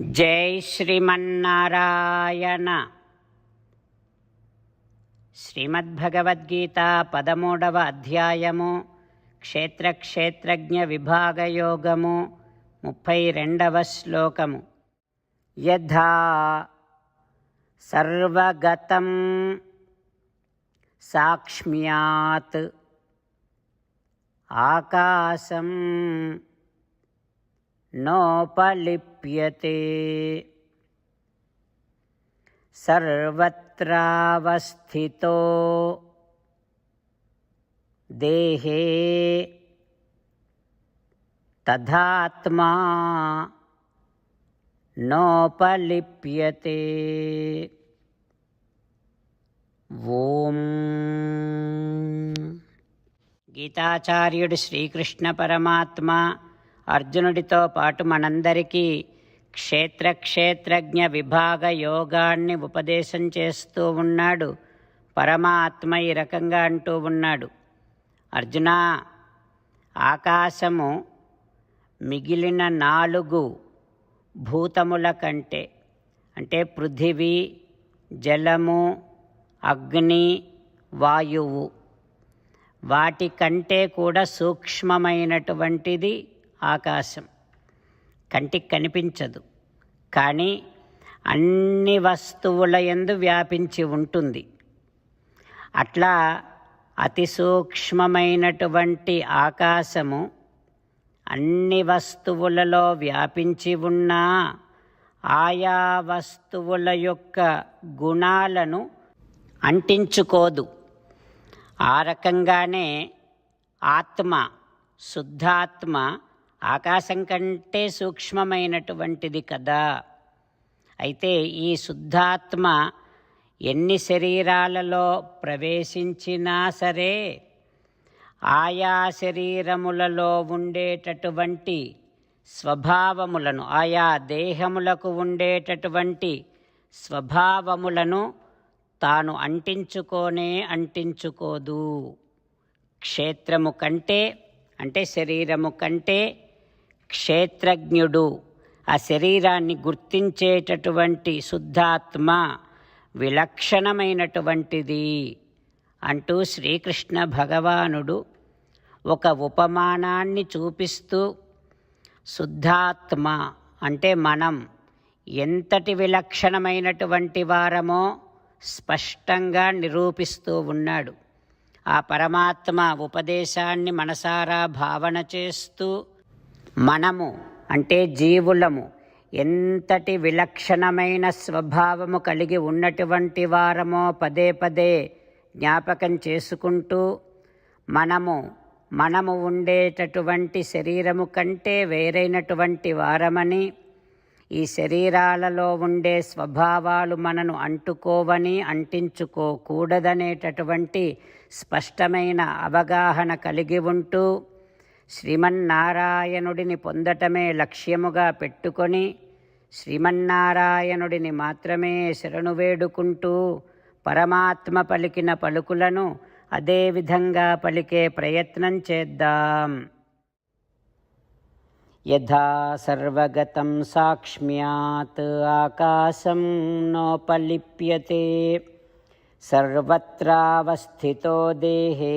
జై శ్రీమన్నారాయణ. శ్రీమద్భగవద్గీత పదమూడవ అధ్యాయము క్షేత్రక్షేత్రజ్ఞ విభాగయోగము ముప్పై రెండవ శ్లోకము. యథా సర్వగతం సాక్ష్మ్యాత్. ఆకాశం నోపలిప్యతే. సర్వత్రావస్థితో దేహే తథాత్మా నోపలిప్యతే. ఓం. గీతాచార్యుడు శ్రీకృష్ణ పరమాత్మ అర్జునుడితో పాటు మనందరికీ క్షేత్ర క్షేత్రజ్ఞ విభాగ యోగాన్ని ఉపదేశం చేస్తూ ఉన్నాడు. పరమాత్మ ఈ రకంగా అంటూ ఉన్నాడు. అర్జున ఆకాశము మిగిలిన నాలుగు భూతముల కంటే అంటే పృథివీ జలము అగ్ని వాయువు వాటికంటే కూడా సూక్ష్మమైనటువంటిది ఆకాశం. కంటికి కనిపించదు. కానీ అన్ని వస్తువుల ఎందు వ్యాపించి ఉంటుంది. అట్లా అతి సూక్ష్మమైనటువంటి ఆకాశము అన్ని వస్తువులలో వ్యాపించి ఉన్నా ఆయా వస్తువుల యొక్క గుణాలను అంటించుకోదు. ఆ రకంగానే ఆత్మ శుద్ధాత్మ ఆకాశం కంటే సూక్ష్మమైనటువంటిది కదా. అయితే ఈ శుద్ధాత్మ ఎన్ని శరీరాలలో ప్రవేశించినా సరే ఆయా శరీరములలో ఉండేటటువంటి స్వభావములను ఆయా దేహములకు ఉండేటటువంటి స్వభావములను తాను అంటించుకోనే అంటించుకోదు. క్షేత్రము కంటే అంటే శరీరము కంటే క్షేత్రజ్ఞుడు. ఆ శరీరాన్ని గుర్తించేటటువంటి శుద్ధాత్మ విలక్షణమైనటువంటిది అంటూ శ్రీకృష్ణ భగవానుడు ఒక ఉపమానాన్ని చూపిస్తూ శుద్ధాత్మ అంటే మనం ఎంతటి విలక్షణమైనటువంటి వారమో స్పష్టంగా నిరూపిస్తూ ఉన్నాడు. ఆ పరమాత్మ ఉపదేశాన్ని మనసారా భావన చేస్తూ మనము అంటే జీవులము ఎంతటి విలక్షణమైన స్వభావము కలిగి ఉన్నటువంటి వారమో పదే పదే జ్ఞాపకం చేసుకుంటూ మనము మనము ఉండేటటువంటి శరీరము కంటే వేరైనటువంటి వారమని ఈ శరీరాలలో ఉండే స్వభావాలు మనను అంటుకోవని అంటించుకోకూడదనేటటువంటి స్పష్టమైన అవగాహన కలిగి ఉంటూ శ్రీమన్నారాయణుడిని పొందటమే లక్ష్యముగా పెట్టుకొని శ్రీమన్నారాయణుడిని మాత్రమే శరణు వేడుకుంటూ పరమాత్మ పలికిన పలుకులను అదేవిధంగా పలికే ప్రయత్నం చేద్దాం. యథా సర్వగతం సాక్ష్మ్యాత్ ఆకాశం నోపలిప్యతే సర్వత్రావస్థితో దేహే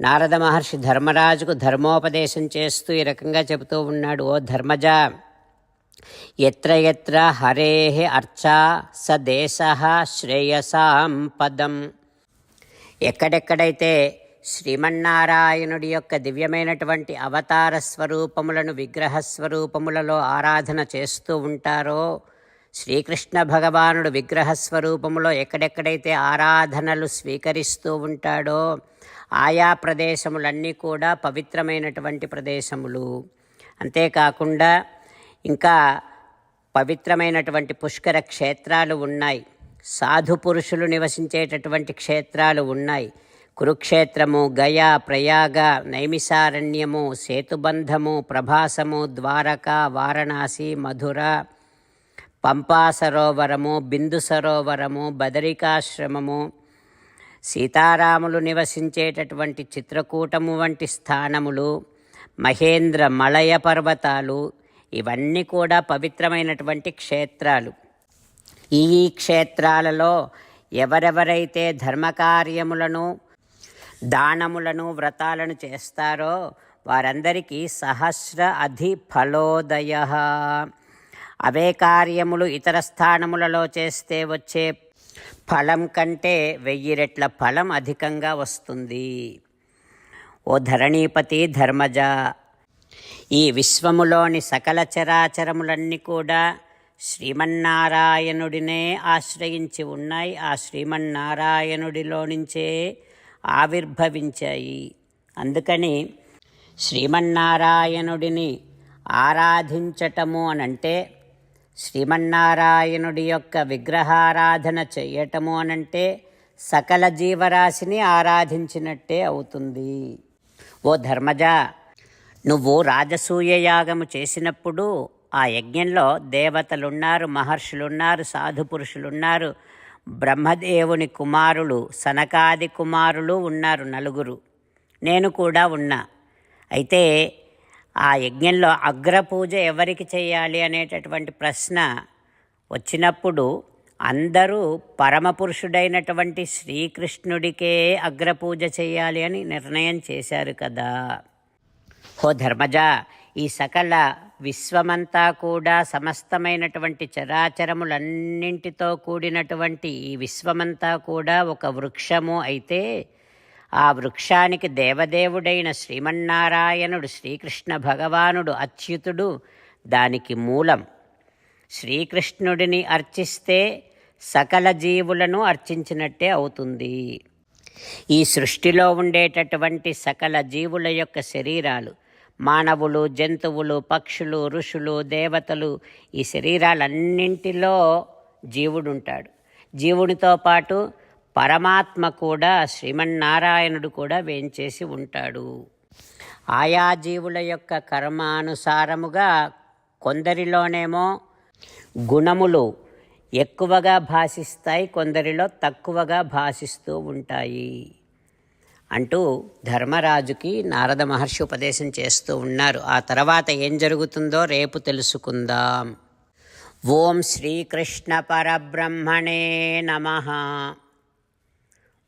నారద మహర్షి ధర్మరాజుకు ధర్మోపదేశం చేస్తూ ఈ రకంగా చెబుతూ ఉన్నాడు ఓ ధర్మజ ఎత్ర ఎత్ర హరే అర్చా స దేశ శ్రేయసాం పదం. ఎక్కడెక్కడైతే శ్రీమన్నారాయణుడి యొక్క దివ్యమైనటువంటి అవతార స్వరూపములను విగ్రహ స్వరూపములలో ఆరాధన చేస్తూ ఉంటారో శ్రీకృష్ణ భగవానుడు విగ్రహ స్వరూపములో ఎక్కడెక్కడైతే ఆరాధనలు స్వీకరిస్తూ ఉంటాడో ఆయా ప్రదేశములన్నీ కూడా పవిత్రమైనటువంటి ప్రదేశములు. అంతేకాకుండా ఇంకా పవిత్రమైనటువంటి పుష్కర క్షేత్రాలు ఉన్నాయి. సాధు పురుషులు నివసించేటటువంటి క్షేత్రాలు ఉన్నాయి. కురుక్షేత్రము గయా ప్రయాగ నైమిసారణ్యము సేతుబంధము ప్రభాసము ద్వారక వారణాసి మధుర పంపా సరోవరము బిందు సరోవరము బదరికాశ్రమము సీతారాములు నివసించేటటువంటి చిత్రకూటము వంటి స్థానములు మహేంద్ర మలయ పర్వతాలు ఇవన్నీ కూడా పవిత్రమైనటువంటి క్షేత్రాలు. ఈ క్షేత్రాలలో ఎవరెవరైతే ధర్మకార్యములను దానములను వ్రతాలను చేస్తారో వారందరికీ సహస్ర అధి ఫలోదయ అవే కార్యములు ఇతర స్థానములలో చేస్తే వచ్చే ఫలం కంటే వెయ్యి రెట్ల ఫలం అధికంగా వస్తుంది. ఓ ధరణీపతి ధర్మజ ఈ విశ్వములోని సకల చరాచరములన్నీ కూడా శ్రీమన్నారాయణుడినే ఆశ్రయించి ఉన్నాయి. ఆ శ్రీమన్నారాయణుడిలో నుంచే ఆవిర్భవించాయి. అందుకని శ్రీమన్నారాయణుడిని ఆరాధించటము అనంటే శ్రీమన్నారాయణుడి యొక్క విగ్రహారాధన చెయ్యటము అనంటే సకల జీవరాశిని ఆరాధించినట్టే అవుతుంది. ఓ ధర్మజ నువ్వు రాజసూయ యాగము చేసినప్పుడు ఆ యజ్ఞంలో దేవతలున్నారు మహర్షులున్నారు సాధు పురుషులున్నారు బ్రహ్మదేవుని కుమారులు సనకాది కుమారులు ఉన్నారు నలుగురు. నేను కూడా ఉన్నా. అయితే ఆ యజ్ఞంలో అగ్రపూజ ఎవరికి చేయాలి అనేటటువంటి ప్రశ్న వచ్చినప్పుడు అందరూ పరమపురుషుడైనటువంటి శ్రీకృష్ణుడికే అగ్రపూజ చేయాలి అని నిర్ణయం చేశారు కదా. హో ధర్మజ ఈ సకల విశ్వమంతా కూడా సమస్తమైనటువంటి చరాచరములన్నింటితో కూడినటువంటి ఈ విశ్వమంతా కూడా ఒక వృక్షము అయితే ఆ వృక్షానికి దేవదేవుడైన శ్రీమన్నారాయణుడు శ్రీకృష్ణ భగవానుడు అచ్యుతుడు దానికి మూలం. శ్రీకృష్ణుడిని అర్చిస్తే సకల జీవులను అర్చించినట్టే అవుతుంది. ఈ సృష్టిలో ఉండేటటువంటి సకల జీవుల యొక్క శరీరాలు మానవులు జంతువులు పక్షులు ఋషులు దేవతలు ఈ శరీరాలన్నింటిలో జీవుడుంటాడు. జీవుడితో పాటు పరమాత్మ కూడా శ్రీమన్నారాయణుడు కూడా వేంచేసి ఉంటాడు. ఆయా జీవుల యొక్క కర్మానుసారముగా కొందరిలోనేమో గుణములు ఎక్కువగా భాషిస్తాయి కొందరిలో తక్కువగా భాషిస్తూ ఉంటాయి. అంటూ ధర్మరాజుకి నారద మహర్షి ఉపదేశం చేస్తూ ఉన్నారు. ఆ తర్వాత ఏం జరుగుతుందో రేపు తెలుసుకుందాం. ఓం శ్రీకృష్ణ పరబ్రహ్మణే నమ.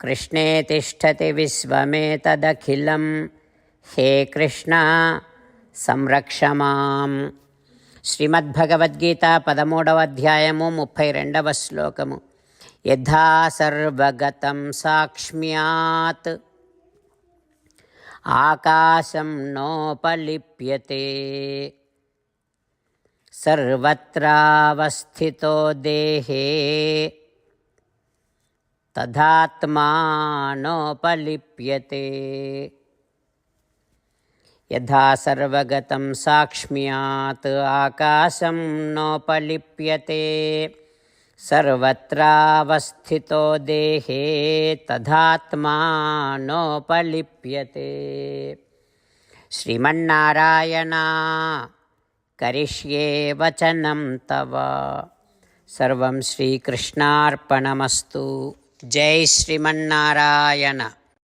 కృష్ణే తిష్టతి విశ్వమేతదఖిలం. హే కృష్ణ సంరక్ష మాం. శ్రీమద్భగవద్గీత పదమూడవ అధ్యాయము ముప్పై రెండవ శ్లోకము. యథా సర్వగతం సాక్ష్మ్యాత్. ఆకాశం నోపలిప్యతే. సర్వత్రావస్థితో దేహే. तथात्मानोपलिप्यते। यथा सर्वगतं साक्ष्म्यात् आकाशं नोपलिप्यते। सर्वत्रावस्थितो देहे तथात्मा नोपलिप्यते श्रीमन्नारायणा करिष्ये वचनं तव। सर्वं श्रीकृष्णार्पणमस्तु। జై శ్రీమన్నారాయణ.